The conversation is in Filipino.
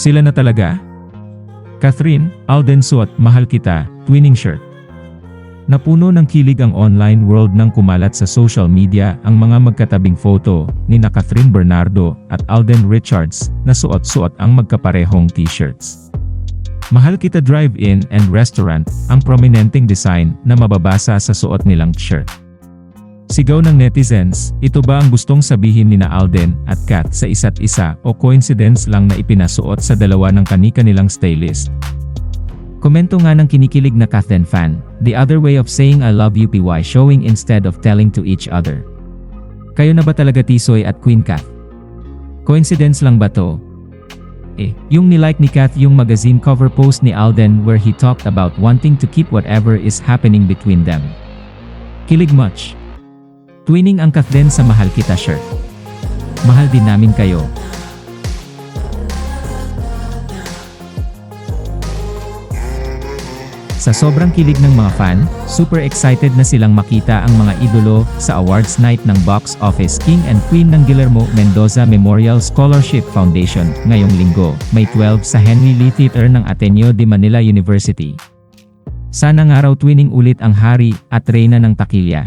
Sila na talaga? Catherine, Alden suot, mahal kita, twinning shirt. Napuno ng kilig ang online world nang kumalat sa social media ang mga magkatabing photo ni na Catherine Bernardo at Alden Richards na suot-suot ang magkaparehong t-shirts. Mahal kita drive-in and restaurant ang prominenteng design na mababasa sa suot nilang shirt. Sigaw ng netizens, ito ba ang gustong sabihin ni na Alden at Kat sa isa't isa o coincidence lang na ipinasuot sa dalawa ng kanika nilang stylist? Komento nga ng kinikilig na Kathen fan, the other way of saying I love you PY showing instead of telling to each other. Kayo na ba talaga Tisoy at Queen Kath? Coincidence lang ba to? Eh, yung nilike ni Kath yung magazine cover post ni Alden where he talked about wanting to keep whatever is happening between them. Kilig much. Twinning ang Kath din sa Mahal Kita shirt. Mahal din namin kayo. Sa sobrang kilig ng mga fan, super excited na silang makita ang mga idolo sa awards night ng box office King and Queen ng Guillermo Mendoza Memorial Scholarship Foundation ngayong linggo, May 12 sa Henry Lee Theater ng Ateneo de Manila University. Sana nga raw twinning ulit ang hari at reyna ng takilya.